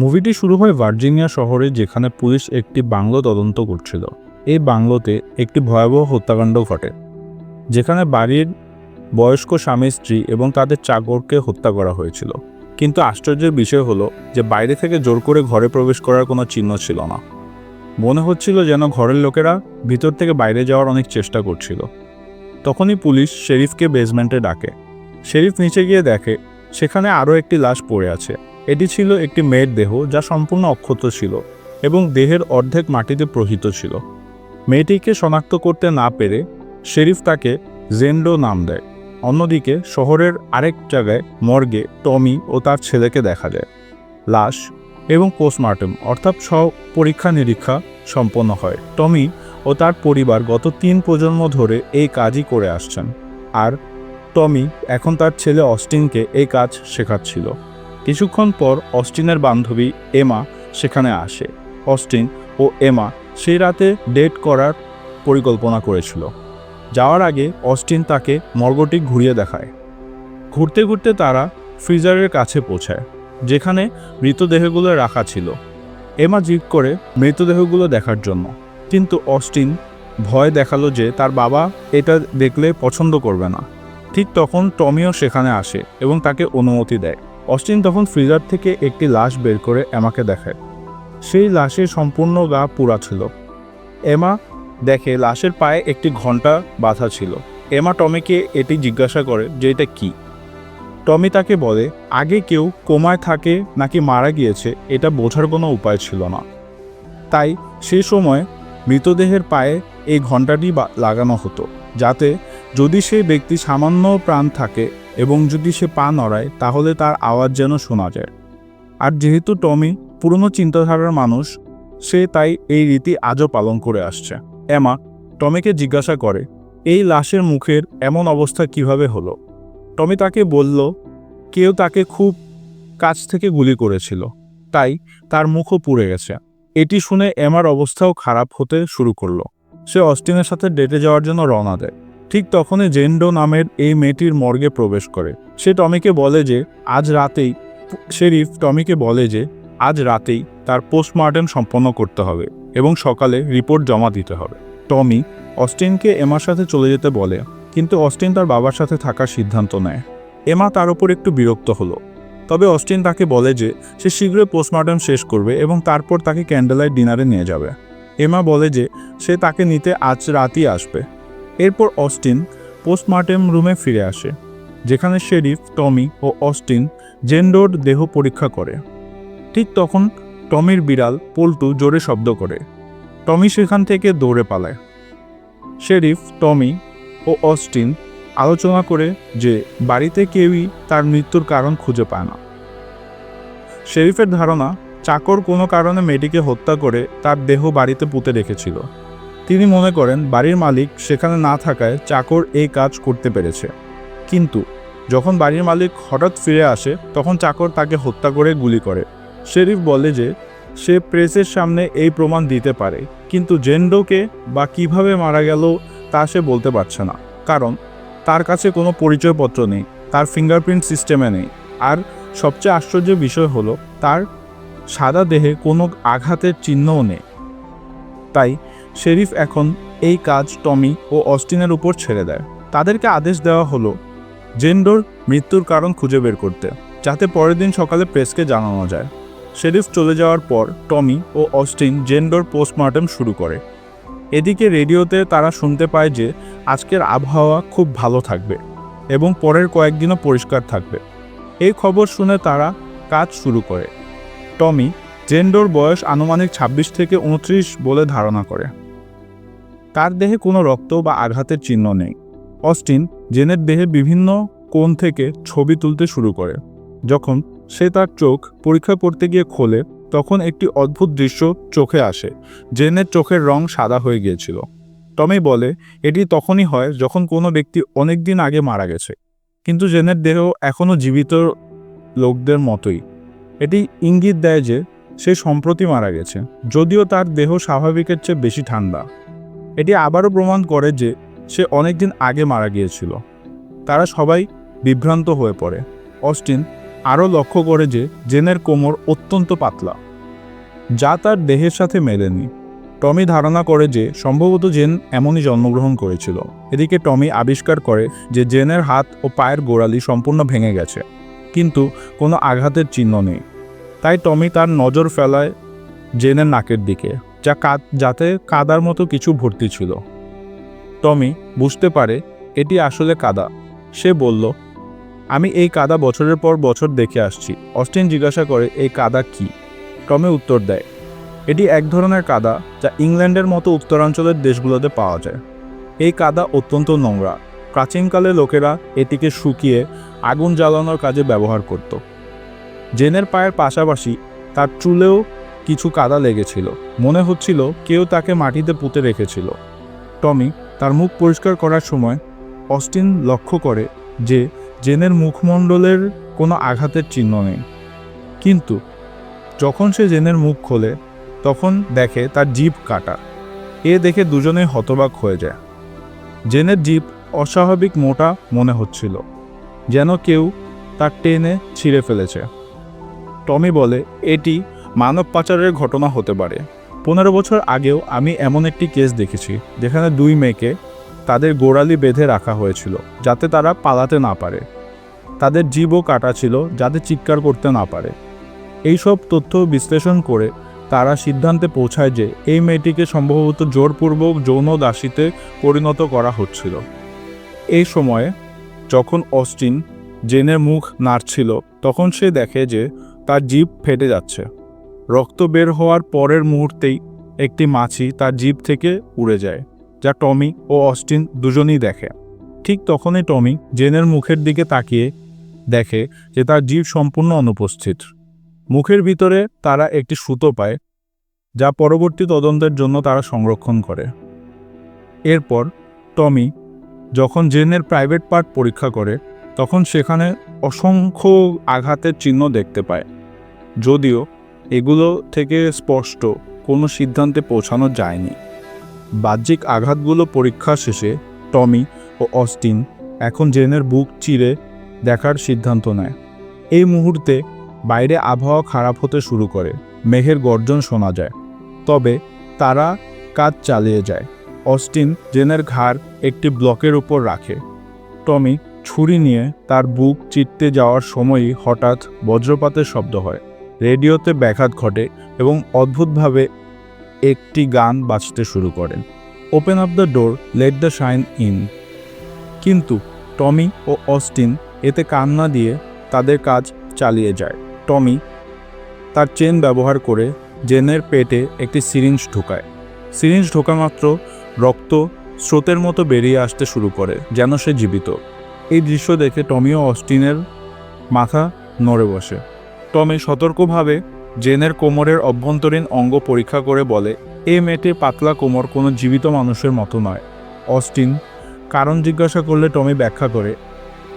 মুভিটি শুরু হয় ভার্জিনিয়া শহরে, যেখানে পুলিশ একটি বাংলো তদন্ত করছিল। এই বাংলোতে একটি ভয়াবহ হত্যাকাণ্ড ঘটে, যেখানে বাড়ির বয়স্ক স্বামী, স্ত্রী এবং তাদের চাকরকে হত্যা করা হয়েছিল। কিন্তু আশ্চর্যের বিষয় হলো যে বাইরে থেকে জোর করে ঘরে প্রবেশ করার কোনো চিহ্ন ছিল না। মনে হচ্ছিল যেন ঘরের লোকেরা ভিতর থেকে বাইরে যাওয়ার অনেক চেষ্টা করছিল। তখনই পুলিশ শেরিফকে বেসমেন্টে ডাকে। শেরিফ নিচে গিয়ে দেখে, সেখানে আরও একটি লাশ পড়ে আছে। এটি ছিল একটি মেয়ের দেহ যা সম্পূর্ণ অক্ষত ছিল এবং দেহের অর্ধেক মাটিতে প্রহিত ছিল। মেয়েটিকে শনাক্ত করতে না পেরে শেরিফ তাকে জেন্ডো নাম দেয়। অন্যদিকে শহরের আরেক জায়গায় মর্গে টমি ও তার ছেলেকে দেখা যায়। লাশ এবং পোস্টমার্টম অর্থাৎ সব পরীক্ষা নিরীক্ষা সম্পন্ন হয়। টমি ও তার পরিবার গত তিন প্রজন্ম ধরে এই কাজই করে আসছেন। আর টমি এখন তার ছেলে অস্টিনকে এই কাজ শেখাচ্ছিল। কিছুক্ষণ পর অস্টিনের বান্ধবী এমা সেখানে আসে। অস্টিন ও এমা সেই রাতে ডেট করার পরিকল্পনা করেছিল। যাওয়ার আগে অস্টিন তাকে মর্গটি ঘুরিয়ে দেখায়। ঘুরতে ঘুরতে তারা ফ্রিজারের কাছে পৌঁছায়, যেখানে মৃতদেহগুলো রাখা ছিল। এমা জিদ করে মৃতদেহগুলো দেখার জন্য। কিন্তু অস্টিন ভয় দেখাল যে তার বাবা এটা দেখলে পছন্দ করবে না। ঠিক তখন টমিও সেখানে আসে এবং তাকে অনুমতি দেয়। অস্টিন তখন ফ্রিজার থেকে একটি লাশ বের করে এমাকে দেখায়। সেই লাশের সম্পূর্ণ গা পুরা ছিল। এমা দেখে লাশের পায়ে একটি ঘণ্টা বাঁধা ছিল। এমা টমিকে এটি জিজ্ঞাসা করে যে এটা কি? টমি তাকে বলে, আগে কেউ কোমায় থাকে নাকি মারা গিয়েছে, এটা বোঝার কোনো উপায় ছিল না। তাই সে সময় মৃতদেহের পায়ে এই ঘণ্টাটি লাগানো হতো, যাতে যদি সেই ব্যক্তি সামান্য প্রাণ থাকে এবং যদি সে পা নড়ায়, তাহলে তার আওয়াজ যেন শোনা যায়। আর যেহেতু টমি পুরনো চিন্তাধারার মানুষ, সে তাই এই রীতি আজও পালন করে আসছে। এমা টমিকে জিজ্ঞাসা করে, এই লাশের মুখের এমন অবস্থা কীভাবে হলো? টমি তাকে বলল, কেউ তাকে খুব কাছ থেকে গুলি করেছিল, তাই তার মুখও পুড়ে গেছে। এটি শুনে এমার অবস্থাও খারাপ হতে শুরু করল। সে অস্টিনের সাথে ডেটে যাওয়ার জন্য রওনা দেয়। ঠিক তখনই জেন্ডো নামের এই মেয়েটির মর্গে প্রবেশ করে। সে টমিকে বলে যে, আজ রাতেই শেরিফ টমিকে বলে যে, আজ রাতেই তার পোস্টমর্টেম সম্পন্ন করতে হবে এবং সকালে রিপোর্ট জমা দিতে হবে। টমি অস্টিনকে এমার সাথে চলে যেতে বলে, কিন্তু অস্টিন তার বাবার সাথে থাকার সিদ্ধান্ত নেয়। এমা তার উপর একটু বিরক্ত হলো। তবে অস্টিন তাকে বলে যে, সে শীঘ্রই পোস্টমর্টম শেষ করবে এবং তারপর তাকে ক্যান্ডেলাইট ডিনারে নিয়ে যাবে। এমা বলে যে, সে তাকে নিতে আজ রাতই আসবে। এরপর অস্টিন পোস্টমর্টেম রুমে ফিরে আসে, যেখানে শেরিফ, টমি ও অস্টিন জেন্ডোর দেহ পরীক্ষা করে। ঠিক তখন টমির বিড়াল পল্টু জোরে শব্দ করে। টমি সেখান থেকে দৌড়ে পালায়। শেরিফ, টমি ও অস্টিন আলোচনা করে যে বাড়িতে কেউই তার মৃত্যুর কারণ খুঁজে পায় না। শেরিফের ধারণা, চাকর কোনো কারণে মেয়েটিকে হত্যা করে তার দেহ বাড়িতে পুঁতে রেখেছিল। তিনি মনে করেন বাড়ির মালিক সেখানে না থাকায় চাকর এই কাজ করতে পেরেছে। কিন্তু যখন বাড়ির মালিক হঠাৎ ফিরে আসে, তখন চাকর তাকে হত্যা করে গুলি করে। শেরিফ বলে যে, সে প্রেসের সামনে এই প্রমাণ দিতে পারে, কিন্তু জেন্ডোকে বা কীভাবে মারা গেল তা সে বলতে পারছে না। কারণ তার কাছে কোনো পরিচয়পত্র নেই, তার ফিঙ্গারপ্রিন্ট সিস্টেমে নেই। আর সবচেয়ে আশ্চর্যের বিষয় হলো, তার সাদা দেহে কোনো আঘাতের চিহ্নও নেই। তাই শেরিফ এখন এই কাজ টমি ও অস্টিনের উপর ছেড়ে দেয়। তাদেরকে আদেশ দেওয়া হলো জেন্ডোর মৃত্যুর কারণ খুঁজে বের করতে, যাতে পরের দিন সকালে প্রেসকে জানানো যায়। শেরিফ চলে যাওয়ার পর টমি ও অস্টিন জেন্ডোর পোস্টমর্টম শুরু করে। এদিকে রেডিওতে তারা শুনতে পায় যে আজকের আবহাওয়া খুব ভালো থাকবে এবং পরের কয়েকদিনও পরিষ্কার থাকবে। এই খবর শুনে তারা কাজ শুরু করে। টমি জেন্ডোর বয়স আনুমানিক ২৬ থেকে উনত্রিশ বলে ধারণা করে। তার দেহে কোনো রক্ত বা আঘাতের চিহ্ন নেই। অস্টিন জেনের দেহে বিভিন্ন কোণ থেকে ছবি তুলতে শুরু করে। যখন সে তার চোখ পরীক্ষা করতে গিয়ে খোলে, তখন একটি অদ্ভুত দৃশ্য চোখে আসে, জেনের চোখের রং সাদা হয়ে গিয়েছিল। টমি বলে, এটি তখনই হয় যখন কোনো ব্যক্তি অনেক দিন আগে মারা গেছে। কিন্তু জেনের দেহ এখনও জীবিত লোকদের মতোই। এটি ইঙ্গিত দেয় যে, সে সম্প্রতি মারা গেছে, যদিও তার দেহ স্বাভাবিকের চেয়ে বেশি ঠান্ডা। এটি আবারও প্রমাণ করে যে সে অনেকদিন আগে মারা গিয়েছিল। তারা সবাই বিভ্রান্ত হয়ে পড়ে। অস্টিন আরও লক্ষ্য করে যে জেনের কোমর অত্যন্ত পাতলা, যা তার দেহের সাথে মেলেনি। টমি ধারণা করে যে সম্ভবত জেন এমনই জন্মগ্রহণ করেছিল। এদিকে টমি আবিষ্কার করে যে জেনের হাত ও পায়ের গোড়ালি সম্পূর্ণ ভেঙে গেছে, কিন্তু কোনো আঘাতের চিহ্ন নেই। তাই টমি তার নজর ফেলায় জেনের নাকের দিকে। যা কাদ, যাতে কাদার মতো কিছু ভর্তি ছিল। টমি বুঝতে পারে এটি আসলে কাদা। সে বলল, আমি এই কাদা বছরের পর বছর দেখে আসছি। অস্টিন জিজ্ঞাসা করে, এই কাদা কি? টমে উত্তর দেয়, এটি এক ধরনের কাদা যা ইংল্যান্ডের মতো উত্তরাঞ্চলের দেশগুলোতে পাওয়া যায়। এই কাদা অত্যন্ত নোংরা। প্রাচীনকালে লোকেরা এটিকে শুকিয়ে আগুন জ্বালানোর কাজে ব্যবহার করত। জেনের পায়ের পাশাপাশি তার চুলেও কিছু কাদা লেগেছিল। মনে হচ্ছিল কেউ তাকে মাটিতে পুঁতে রেখেছিল। টমি তার মুখ পরিষ্কার করার সময় অস্টিন লক্ষ্য করে যে জেনের মুখমণ্ডলের কোনো আঘাতের চিহ্ন নেই। কিন্তু যখন সে জেনের মুখ খোলে, তখন দেখে তার জিভ কাটা। এ দেখে দুজনেই হতবাক হয়ে যায়। জেনের জিভ অস্বাভাবিক মোটা মনে হচ্ছিল, যেন কেউ তার টেনে ছিঁড়ে ফেলেছে। টমি বলে, এটি মানব পাচারের ঘটনা হতে পারে। পনেরো বছর আগেও আমি এমন একটি কেস দেখেছি, যেখানে দুই মেয়েকে তাদের গোড়ালি বেঁধে রাখা হয়েছিল, যাতে তারা পালাতে না পারে। তাদের জীবও কাটা ছিল, যাতে চিৎকার করতে না পারে। এইসব তথ্য বিশ্লেষণ করে তারা সিদ্ধান্তে পৌঁছায় যে এই মেয়েটিকে সম্ভবত জোরপূর্বক যৌন দাসীতে পরিণত করা হচ্ছিল। এই সময়ে যখন অস্টিন জেনের মুখ নাড়ছিল, তখন সে দেখে যে তার জিভ ফেটে যাচ্ছে। রক্ত বের হওয়ার পরের মুহূর্তেই একটি মাছি তার জিভ থেকে উড়ে যায়, যা টমি ও অস্টিন দুজনেই দেখে। ঠিক তখনই টমি জেনের মুখের দিকে তাকিয়ে দেখে যে তার জীব সম্পূর্ণ অনুপস্থিত। মুখের ভিতরে তারা একটি সুতো পায়, যা পরবর্তী তদন্তের জন্য তারা সংরক্ষণ করে। এরপর টমি যখন জেনের প্রাইভেট পার্ট পরীক্ষা করে, তখন সেখানে অসংখ্য আঘাতের চিহ্ন দেখতে পায়, যদিও এগুলো থেকে স্পষ্ট কোনো সিদ্ধান্তে পৌঁছানো যায়নি। বাহ্যিক আঘাতগুলো পরীক্ষা শেষে টমি ও অস্টিন এখন জেনের বুক চিরে দেখার সিদ্ধান্ত নেয়। এই মুহূর্তে বাইরে আবহাওয়া খারাপ হতে শুরু করে, মেঘের গর্জন শোনা যায়। তবে তারা কাজ চালিয়ে যায়। অস্টিন জেনের ঘাড় একটি ব্লকের উপর রাখে। টমি ছুরি নিয়ে তার বুক চিটতে যাওয়ার সময়ই হঠাৎ বজ্রপাতের শব্দ হয়। রেডিওতে ব্যাঘাত ঘটে এবং অদ্ভুতভাবে একটি গান বাজতে শুরু করেন। Open up the door let the shine in কিন্তু টমি ও অস্টিন এতে কান না দিয়ে তাদের কাজ চালিয়ে যায়। টমি তার চেন ব্যবহার করে জেনের পেটে একটি সিরিঞ্জ ঢোকায়। সিরিঞ্জ ঢোকা মাত্র রক্ত স্রোতের মতো বেরিয়ে আসতে শুরু করে, যেন সে জীবিত। এই দৃশ্য দেখে টমি ও অস্টিনের মাথা নড়ে বসে। টমি সতর্কভাবে জেনের কোমরের অভ্যন্তরীণ অঙ্গ পরীক্ষা করে বলে, এ মেয়েটির পাতলা কোমর, কোনো জীবিত মানুষের মতো নয়। অস্টিন কারণ জিজ্ঞাসা করলে টমি ব্যাখ্যা করে,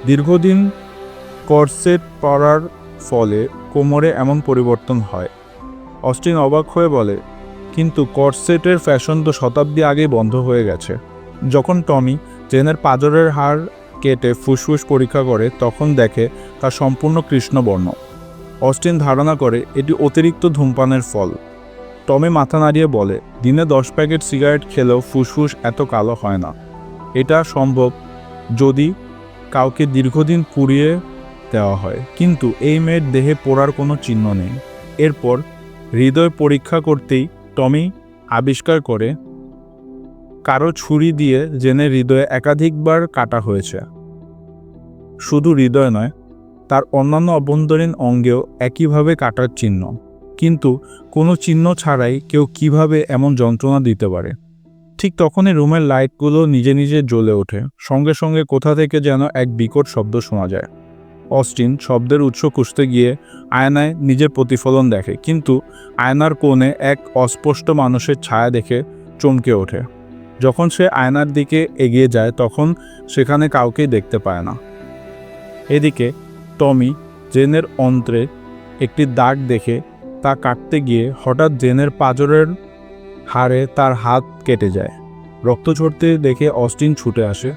দীর্ঘদিন করসেট পরার ফলে কোমরে এমন পরিবর্তন হয়। অস্টিন অবাক হয়ে বলে, কিন্তু করসেটের ফ্যাশন তো শতাব্দী আগেই বন্ধ হয়ে গেছে। যখন টমি জেনের পাজরের হাড় কেটে ফুসফুস পরীক্ষা করে, তখন দেখে তা সম্পূর্ণ কৃষ্ণবর্ণ। অস্টিন ধারণা করে এটি অতিরিক্ত ধূমপানের ফল। টমে মাথা নাড়িয়ে বলে, দিনে দশ প্যাকেট সিগারেট খেলেও ফুসফুস এত কালো হয় না। এটা সম্ভব যদি কাউকে দীর্ঘদিন পুড়িয়ে দেওয়া হয়। কিন্তু এই মেয়ের দেহে পোড়ার কোনো চিহ্ন নেই। এরপর হৃদয় পরীক্ষা করতেই টমি আবিষ্কার করে, কারও ছুরি দিয়ে জেনে হৃদয়ে একাধিকবার কাটা হয়েছে। শুধু হৃদয় নয় তার অন্যান্য অভ্যন্তরীণ অঙ্গেও একইভাবে কাটার চিহ্ন। কিন্তু কোনো চিহ্ন ছাড়াই কেউ কীভাবে এমন যন্ত্রণা দিতে পারে? ঠিক তখনই রুমের লাইটগুলো নিজে নিজে জ্বলে ওঠে, সঙ্গে সঙ্গে কোথা থেকে যেন এক বিকট শব্দ শোনা যায়। অস্টিন শব্দের উৎস খুঁজতে গিয়ে আয়নায় নিজের প্রতিফলন দেখে, কিন্তু আয়নার কোণে এক অস্পষ্ট মানুষের ছায়া দেখে চমকে ওঠে। যখন সে আয়নার দিকে এগিয়ে যায়, তখন সেখানে কাউকেই দেখতে পায় না। এদিকে টমি জেনের অন্ত্রে একটি দাগ দেখে তা কাটতে গিয়ে হঠাৎ জেনের পাজরের হাড়ে তার হাত কেটে যায়। রক্ত ঝরতে দেখে অস্টিন ছুটে আসে।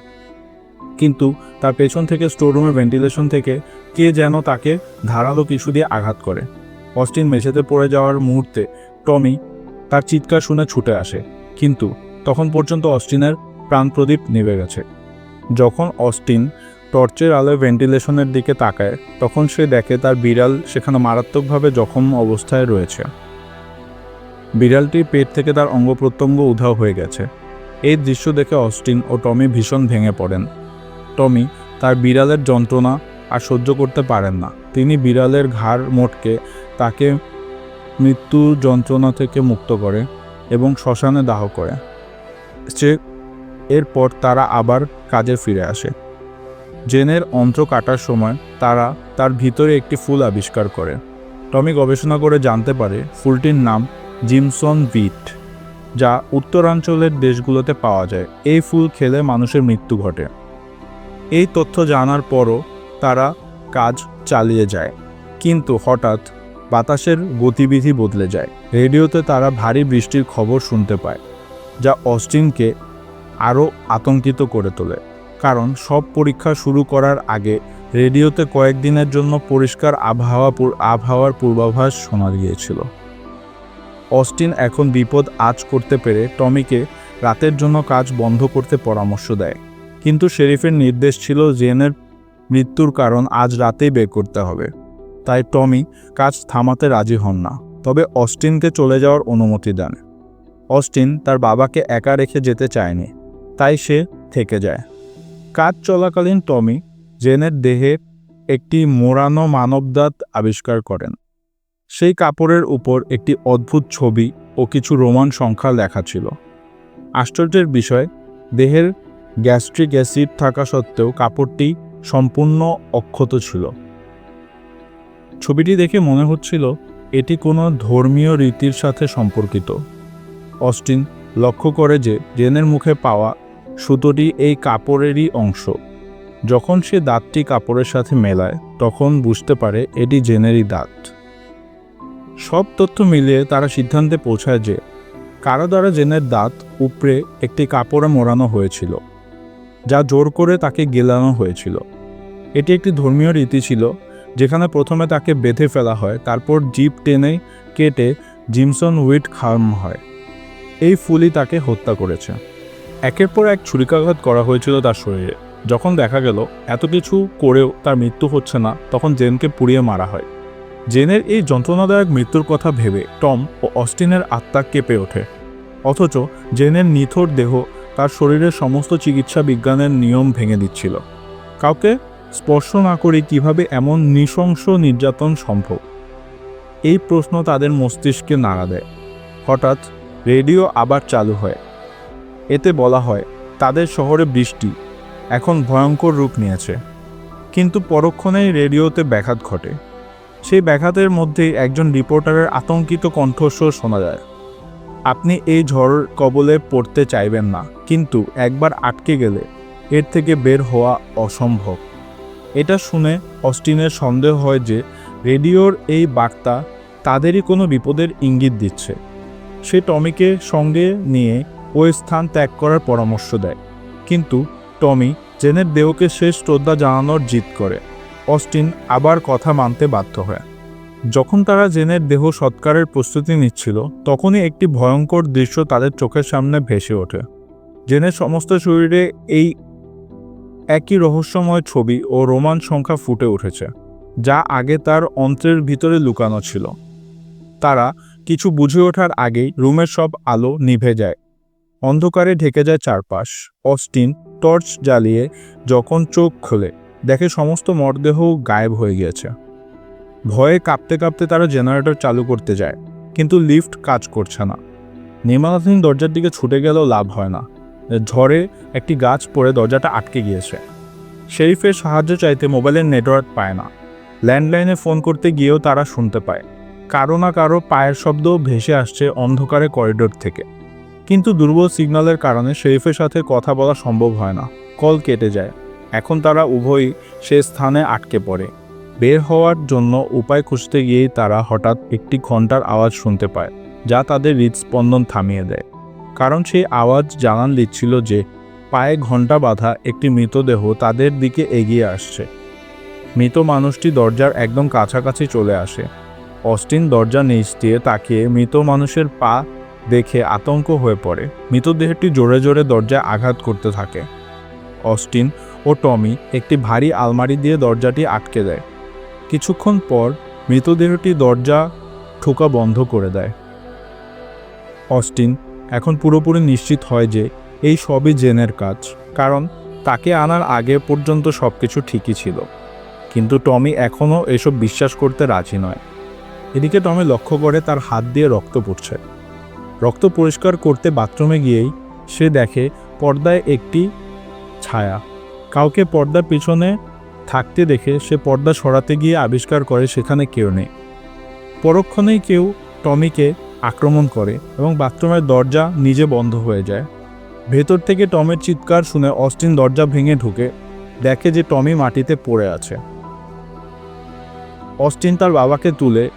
কিন্তু তার পেছন থেকে স্টোররুমের ভেন্টিলেশন থেকে কে যেন তাকে ধারালো কিছু দিয়ে আঘাত করে। অস্টিন মেঝেতে পড়ে যাওয়ার মুহূর্তে টমি তার চিৎকার শুনে ছুটে আসে। কিন্তু তখন পর্যন্ত অস্টিনের প্রাণপ্রদীপ নিভে গেছে। যখন অস্টিন টর্চের আলোয় ভেন্টিলেশনের দিকে তাকায়, তখন সে দেখে তার বিড়াল সেখানে মারাত্মকভাবে জখম অবস্থায় রয়েছে। বিড়ালটির পেট থেকে তার অঙ্গ প্রত্যঙ্গ উধাও হয়ে গেছে। এই দৃশ্য দেখে অস্টিন ও টমি ভীষণ ভেঙে পড়েন। টমি তার বিড়ালের যন্ত্রণা আর সহ্য করতে পারেন না। তিনি বিড়ালের ঘাড় মোটকে তাকে মৃত্যু যন্ত্রণা থেকে মুক্ত করে এবং শ্মশানে দাহ করে। সে এরপর তারা আবার কাজে ফিরে আসে। জেনের অন্ত্র কাটার সময় তারা তার ভিতরে একটি ফুল আবিষ্কার করে। টমি গবেষণা করে জানতে পারে ফুলটির নাম জিমসন ভিট, যা উত্তরাঞ্চলের দেশগুলোতে পাওয়া যায়। এই ফুল খেলে মানুষের মৃত্যু ঘটে। এই তথ্য জানার পরও তারা কাজ চালিয়ে যায়, কিন্তু হঠাৎ বাতাসের গতিবিধি বদলে যায়। রেডিওতে তারা ভারী বৃষ্টির খবর শুনতে পায়, যা অস্টিনকে আরও আতঙ্কিত করে তোলে। কারণ সব পরীক্ষা শুরু করার আগে রেডিওতে কয়েকদিনের জন্য পরিষ্কার আবহাওয়া আবহাওয়ার পূর্বাভাস শোনা গিয়েছিল। অস্টিন এখন বিপদ আজ করতে পেরে টমিকে রাতের জন্য কাজ বন্ধ করতে পরামর্শ দেয়। কিন্তু শেরিফের নির্দেশ ছিল জেনের মৃত্যুর কারণ আজ রাতেই বের করতে হবে। তাই টমি কাজ থামাতে রাজি হন না, তবে অস্টিনকে চলে যাওয়ার অনুমতি দেন। অস্টিন তার বাবাকে একা রেখে যেতে চায়নি, তাই সে থেকে যায়। কাজ চলাকালীন টমি জেনের দেহে একটি মোড়ানো মানবদাঁত আবিষ্কার করেন। সেই কাপড়ের উপর একটি অদ্ভুত ছবি ও কিছু রোমান সংখ্যা লেখা ছিল। আশ্চর্যের বিষয়, দেহের গ্যাস্ট্রিক অ্যাসিড থাকা সত্ত্বেও কাপড়টি সম্পূর্ণ অক্ষত ছিল। ছবিটি দেখে মনে হচ্ছিল এটি কোনো ধর্মীয় রীতির সাথে সম্পর্কিত। অস্টিন লক্ষ্য করে যে জেনের মুখে পাওয়া সুতোটি এই কাপড়েরই অংশ। যখন সে দাঁতটি কাপড়ের সাথে মেলায়, তখন বুঝতে পারে এটি জেনেরই দাঁত। সব তথ্য মিলিয়ে তারা সিদ্ধান্তে পৌঁছায় যে, কারও দ্বারা জেনের দাঁত উপরে একটি কাপড়ে মোড়ানো হয়েছিল, যা জোর করে তাকে গেলানো হয়েছিল। এটি একটি ধর্মীয় রীতি ছিল, যেখানে প্রথমে তাকে বেঁধে ফেলা হয়, তারপর জিপ টেনে কেটে জিমসন উইট খাওয়ানো হয়। এই ফুলই তাকে হত্যা করেছে। একের পর এক ছুরিকাঘাত করা হয়েছিল তার শরীরে। যখন দেখা গেল, এত কিছু করেও তার মৃত্যু হচ্ছে না, তখন জেনকে পুড়িয়ে মারা হয়। জেনের এই যন্ত্রণাদায়ক মৃত্যুর কথা ভেবে টম ও অস্টিনের আত্মা কেঁপে ওঠে। অথচ জেনের নিথর দেহ তার শরীরের সমস্ত চিকিৎসা বিজ্ঞানের নিয়ম ভেঙে দিচ্ছিল। কাউকে স্পর্শ না করে কীভাবে এমন নৃশংস নির্যাতন সম্ভব? এই প্রশ্ন তাদের মস্তিষ্কে নাড়া দেয়। হঠাৎ রেডিও আবার চালু হয়। এতে বলা হয়, তাদের শহরে বৃষ্টি, এখন ভয়ঙ্কর রূপ নিয়েছে। কিন্তু পরক্ষণেই রেডিওতে ব্যাঘাত ঘটে। সেই ব্যাঘাতের মধ্যেই একজন রিপোর্টারের আতঙ্কিত কণ্ঠস্বর শোনা যায়। আপনি এই ঝড় কবলে পড়তে চাইবেন না, কিন্তু একবার আটকে গেলে এর থেকে বের হওয়া অসম্ভব। এটা শুনে অস্টিনের সন্দেহ হয় যে রেডিওর এই বার্তা তাদেরই কোনো বিপদের ইঙ্গিত দিচ্ছে। সে টমিকে সঙ্গে নিয়ে ওই স্থান ত্যাগ করার পরামর্শ দেয়। কিন্তু টমি জেনের দেহকে শেষ শ্রদ্ধা জানানোর জিদ করে। অস্টিন আবার কথা মানতে বাধ্য হয়। যখন তারা জেনের দেহ সৎকারের প্রস্তুতি নিচ্ছিল, তখনই একটি ভয়ঙ্কর দৃশ্য তাদের চোখের সামনে ভেসে ওঠে। জেনের সমস্ত শরীরে এই একই রহস্যময় ছবি ও রোমান সংখ্যা ফুটে উঠেছে, যা আগে তার অন্ত্রের ভিতরে লুকানো ছিল। তারা কিছু বুঝে ওঠার আগেই রুমের সব আলো নিভে যায়। অন্ধকারে ঢেকে যায় চারপাশ। অস্টিন টর্চ জ্বালিয়ে যখন চোখ খোলে, দেখে সমস্ত মরদেহ গায়েব হয়ে গিয়েছে। ভয়ে কাঁপতে কাঁপতে তারা জেনারেটর চালু করতে যায়, কিন্তু লিফট কাজ করছে না। নির্মাণাধীন দরজার দিকে ছুটে গেলেও লাভ হয় না। ঝড়ে একটি গাছ পড়ে দরজাটা আটকে গিয়েছে। শেরিফের সাহায্য চাইতে মোবাইলের নেটওয়ার্ক পায় না। ল্যান্ডলাইনে ফোন করতে গিয়েও তারা শুনতে পায়। কারও না কারও পায়ের শব্দ ভেসে আসছে অন্ধকারে করিডোর থেকে। কিন্তু দুর্বল সিগন্যালের কারণে শেরিফের সাথে কথা বলা সম্ভব হয় না। কল কেটে যায়। এখন তারা উভয়ই সে স্থানে আটকে পড়ে। বের হওয়ার জন্য উপায় খুঁজতে গিয়েই তারা হঠাৎ একটি ঘণ্টার আওয়াজ শুনতে পায়, যা তাদের হৃদস্পন্দন থামিয়ে দেয়। কারণ সেই আওয়াজ জানান দিচ্ছিল যে, পায়ে ঘণ্টা বাঁধা একটি মৃতদেহ তাদের দিকে এগিয়ে আসছে। মৃত মানুষটি দরজার একদম কাছাকাছি চলে আসে। অস্টিন দরজা নিচ দিয়ে তাকিয়ে মৃত মানুষের পা দেখে আতঙ্ক হয়ে পড়ে। মৃতদেহটি জোরে জোরে দরজায় আঘাত করতে থাকে। অস্টিন ও টমি একটি ভারী আলমারি দিয়ে দরজাটি আটকে দেয়। কিছুক্ষণ পর মৃতদেহটি দরজা ঠোকা বন্ধ করে দেয়। অস্টিন এখন পুরোপুরি নিশ্চিত হয় যে এই সবই জেনের কাজ, কারণ তাকে আনার আগে পর্যন্ত সব কিছু ঠিকই ছিল। কিন্তু টমি এখনও এসব বিশ্বাস করতে রাজি নয়। এদিকে টমি লক্ষ্য করে তার হাত দিয়ে রক্ত পড়ছে। রক্ত পরিষ্কার করতে বাথরুমে গিয়েই সে দেখে পর্দায় একটি ছায়া। কাউকে পর্দার পিছনে থাকতে দেখে সে পর্দা সরাতে গিয়ে আবিষ্কার করে সেখানে কেউ নেই। পরক্ষণেই কেউ টমিকে আক্রমণ করে এবং বাথরুমের দরজা নিজে বন্ধ হয়ে যায়। ভেতর থেকে টমের চিৎকার শুনে অস্টিন দরজা ভেঙে ঢুকে দেখে যে টমি মাটিতে পড়ে আছে। অস্টিন তার বাবাকে তুলে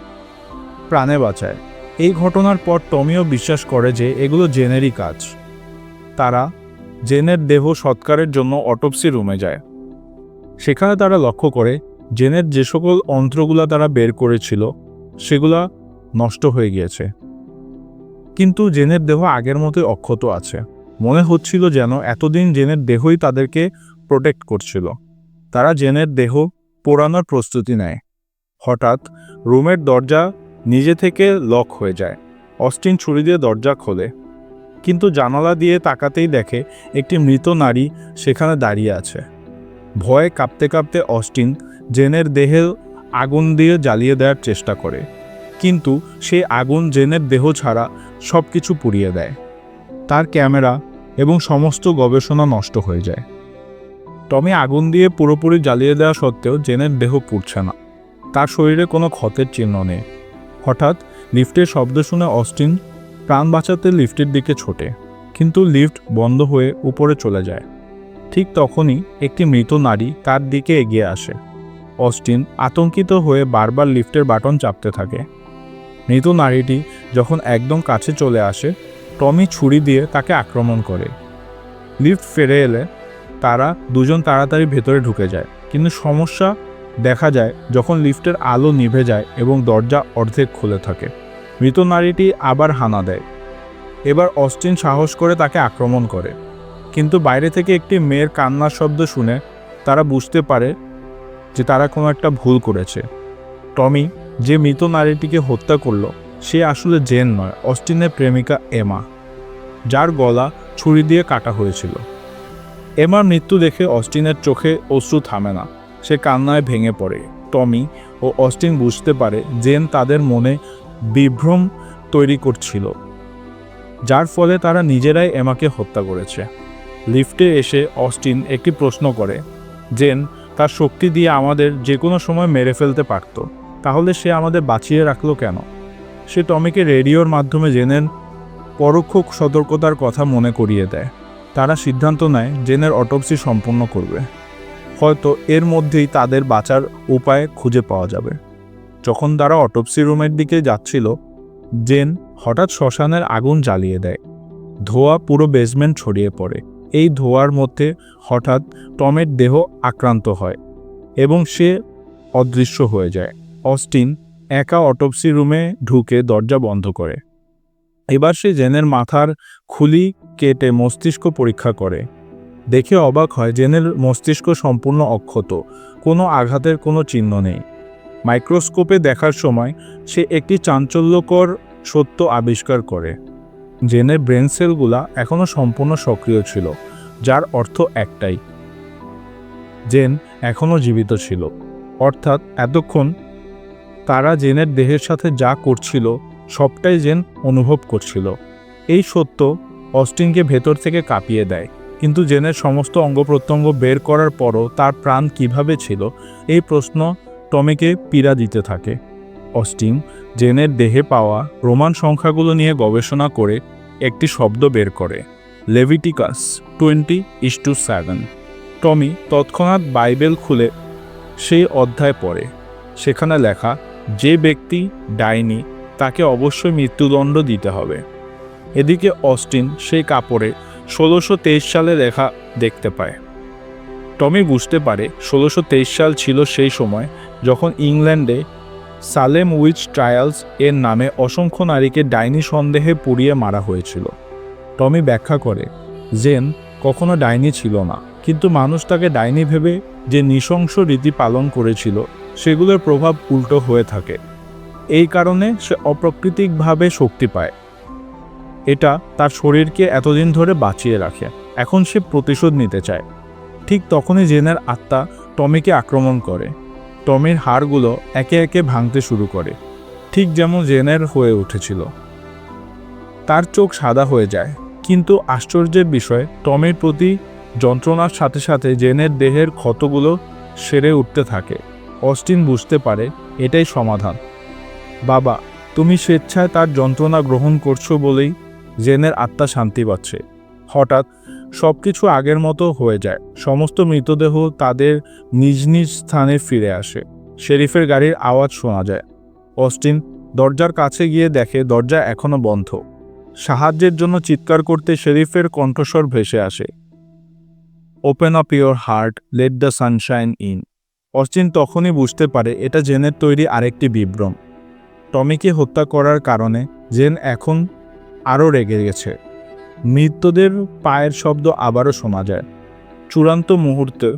প্রাণে বাঁচায়। এই ঘটনার পর টমিও বিশ্বাস করে যে এগুলো জেনেরই কাজ। তারা জেনের দেহ সৎকারের জন্য অটোপসি রুমে যায়। সেখানে তারা লক্ষ্য করে জেনের যে সকল অন্ত্রগুলা তারা বের করেছিল, সেগুলা নষ্ট হয়ে গিয়েছে। কিন্তু জেনের দেহ আগের মতোই অক্ষত আছে। মনে হচ্ছিল যেন এতদিন জেনের দেহই তাদেরকে প্রোটেক্ট করছিল। তারা জেনের দেহ পোড়ানোর প্রস্তুতি নেয়। হঠাৎ রুমের দরজা নিজে থেকে লক হয়ে যায়। অস্টিন ছুরি দিয়ে দরজা খোলে। কিন্তু জানালা দিয়ে তাকাতেই দেখে একটি মৃত নারী সেখানে দাঁড়িয়ে আছে। ভয়ে কাঁপতে কাঁপতে অস্টিন জেনের দেহে আগুন দিয়ে জ্বালিয়ে দেওয়ার চেষ্টা করে। কিন্তু সেই আগুন জেনের দেহ ছাড়া সব কিছু পুড়িয়ে দেয়। তার ক্যামেরা এবং সমস্ত গবেষণা নষ্ট হয়ে যায়। টমি আগুন দিয়ে পুরোপুরি জ্বালিয়ে দেওয়া সত্ত্বেও জেনের দেহ পুড়ছে না। তার শরীরে কোনো ক্ষতের চিহ্ন নেই। হঠাৎ লিফটের শব্দ শুনে অস্টিন প্রাণ বাঁচাতে লিফটের দিকে ছোটে, কিন্তু লিফট বন্ধ হয়ে উপরে চলে যায়। ঠিক তখনই একটি মৃত নারী তার দিকে এগিয়ে আসে। অস্টিন আতঙ্কিত হয়ে বারবার লিফটের বাটন চাপতে থাকে। মৃত নারীটি যখন একদম কাছে চলে আসে, টমি ছুরি দিয়ে তাকে আক্রমণ করে। লিফট ফেরে এলে তারা দুজন তাড়াতাড়ি ভেতরে ঢুকে যায়, কিন্তু সমস্যা দেখা যায় যখন লিফটের আলো নিভে যায় এবং দরজা অর্ধেক খুলে থাকে। মৃত নারীটি আবার হানা দেয়। এবার অস্টিন সাহস করে তাকে আক্রমণ করে। কিন্তু বাইরে থেকে একটি মেয়ের কান্নার শব্দ শুনে তারা বুঝতে পারে যে তারা কোনো একটা ভুল করেছে। টমি, যে মৃত নারীটিকে হত্যা করল, সে আসলে জেন নয়, অস্টিনের প্রেমিকা এমা, যার গলা ছুরি দিয়ে কাটা হয়েছিল। এমার মৃত্যু দেখে অস্টিনের চোখে অশ্রু থামে না। সে কান্নায় ভেঙে পড়ে। টমি ও অস্টিন বুঝতে পারে জেন তাদের মনে বিভ্রম তৈরি করছিল, যার ফলে তারা নিজেরাই এমাকে হত্যা করেছে। লিফটে এসে অস্টিন একটি প্রশ্ন করে, জেন, তার শক্তি দিয়ে আমাদের যে কোনো সময় মেরে ফেলতে পারত, তাহলে সে আমাদের বাঁচিয়ে রাখল কেন? সে টমিকে রেডিওর মাধ্যমে জেনের পরোক্ষ সতর্কতার কথা মনে করিয়ে দেয়। তারা সিদ্ধান্ত নেয়, জেনের অটোপসি সম্পন্ন করবে। হয়তো এর মধ্যেই তাদের বাঁচার উপায় খুঁজে পাওয়া যাবে। যখন তারা অটোপসি রুমের দিকে যাচ্ছিল, জেন হঠাৎ শ্মশানের আগুন জ্বালিয়ে দেয়। ধোঁয়া পুরো বেসমেন্ট ছড়িয়ে পড়ে। এই ধোঁয়ার মধ্যে হঠাৎ টমের দেহ আক্রান্ত হয় এবং সে অদৃশ্য হয়ে যায়। অস্টিন একা অটোপসি রুমে ঢুকে দরজা বন্ধ করে। এবার সে জেনের মাথার খুলি কেটে মস্তিষ্ক পরীক্ষা করে। দেখে অবাক হয় জেনের মস্তিষ্ক সম্পূর্ণ অক্ষত, কোনো আঘাতের কোনো চিহ্ন নেই। মাইক্রোস্কোপে দেখার সময় সে একটি চাঞ্চল্যকর সত্য আবিষ্কার করে। জেনের ব্রেন সেলগুলা এখনও সম্পূর্ণ সক্রিয় ছিল, যার অর্থ একটাই। জেন এখনও জীবিত ছিল। অর্থাৎ এতক্ষণ তারা জেনের দেহের সাথে যা করছিল, সবটাই জেন অনুভব করছিল। এই সত্য অস্টিনকে ভেতর থেকে কাঁপিয়ে দেয়। কিন্তু জেনের সমস্ত অঙ্গ প্রত্যঙ্গ বের করার পরও তার প্রাণ কীভাবে ছিল, এই প্রশ্ন টমিকে পীড়া দিতে থাকে। অস্টিন, জেনের দেহে পাওয়া রোমান সংখ্যাগুলো নিয়ে গবেষণা করে একটি শব্দ বের করে Leviticus twenty is two seven Tommy তৎক্ষণাৎ বাইবেল খুলে সেই অধ্যায় পড়ে, সেখানে লেখা, যে ব্যক্তি ডাইনি, তাকে অবশ্যই মৃত্যুদণ্ড দিতে হবে। এদিকে অস্টিন সেই কাপড়ে ষোলোশো সালে লেখা দেখতে পায়। টমি বুঝতে পারে ষোলোশো সাল ছিল সেই সময় যখন ইংল্যান্ডে সালেম উইচ ট্রায়ালস এর নামে অসংখ্য নারীকে ডাইনি সন্দেহে পুড়িয়ে মারা হয়েছিল। টমি ব্যাখ্যা করে, জেন কখনো ডাইনি ছিল না, কিন্তু মানুষ তাকে ডাইনি ভেবে যে নৃশংস রীতি পালন করেছিল, সেগুলোর প্রভাব উল্টো হয়ে থাকে। এই কারণে সে অপ্রাকৃতিকভাবে শক্তি পায়। এটা তার শরীরকে এতদিন ধরে বাঁচিয়ে রাখে। এখন সে প্রতিশোধ নিতে চায়। ঠিক তখনই জেনের আত্মা টমিকে আক্রমণ করে। টমির হাড়গুলো একে একে ভাঙতে শুরু করে। ঠিক যেমন জেনের হয়ে উঠেছিল। তার চোখ সাদা হয়ে যায়। কিন্তু আশ্চর্যের বিষয়, টমের প্রতি যন্ত্রণার সাথে সাথে জেনের দেহের ক্ষতগুলো সেরে উঠতে থাকে। অস্টিন বুঝতে পারে, এটাই সমাধান। বাবা, তুমি স্বেচ্ছায় তার যন্ত্রণা গ্রহণ করছ বলেই জেনের আত্মা শান্তি পাচ্ছে। হঠাৎ সব কিছু আগের মতো হয়ে যায়। সমস্ত মৃতদেহ তাদের নিজ নিজ স্থানে ফিরে আসে। শেরিফের গাড়ির আওয়াজ শোনা যায়। অস্টিন দরজার কাছে গিয়ে দেখে, দরজা এখনও বন্ধ। সাহায্যের জন্য চিৎকার করতে শেরিফের কণ্ঠস্বর ভেসে আসে। Open up your heart let the sunshine in Austin তখনই বুঝতে পারে, এটা জেনের তৈরি আরেকটি বিভ্রম। টমিকে হত্যা করার কারণে জেন এখন আরও রেগে গেছে। মৃত্যদের পায়ের শব্দ আবারও শোনা যায়। চূড়ান্ত মুহূর্তে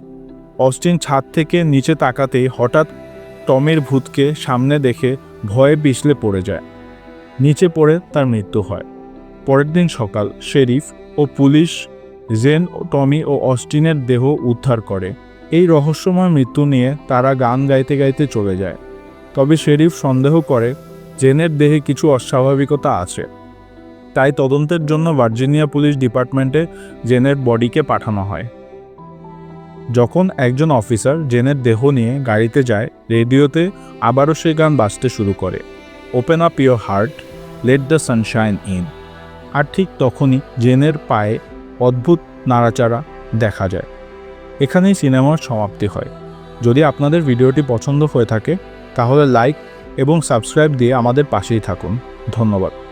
অস্টিন ছাদ থেকে নিচে তাকাতেই হঠাৎ টমের ভূতকে সামনে দেখে ভয়ে পিছলে পড়ে যায়। নিচে পড়ে তার মৃত্যু হয়। পরের দিন সকাল শেরিফ ও পুলিশ জেন ও টমি ও অস্টিনের দেহ উদ্ধার করে। এই রহস্যময় মৃত্যু নিয়ে তারা গান গাইতে গাইতে চলে যায়। তবে শেরিফ সন্দেহ করে জেনের দেহে কিছু অস্বাভাবিকতা আছে। তাই তদন্তের জন্য ভার্জিনিয়া পুলিশ ডিপার্টমেন্টে জেনের বডিকে পাঠানো হয়। যখন একজন অফিসার জেনের দেহ নিয়ে গাড়িতে যায়, রেডিওতে আবারও সেই গান বাজতে শুরু করে। Open up your heart, let the sunshine in. আর ঠিক তখনই জেনের পায়ে অদ্ভুত নাড়াচাড়া দেখা যায়। এখানেই সিনেমার সমাপ্তি হয়। যদি আপনাদের ভিডিওটি পছন্দ হয়ে থাকে, তাহলে লাইক এবং সাবস্ক্রাইব দিয়ে আমাদের পাশেই থাকুন। ধন্যবাদ।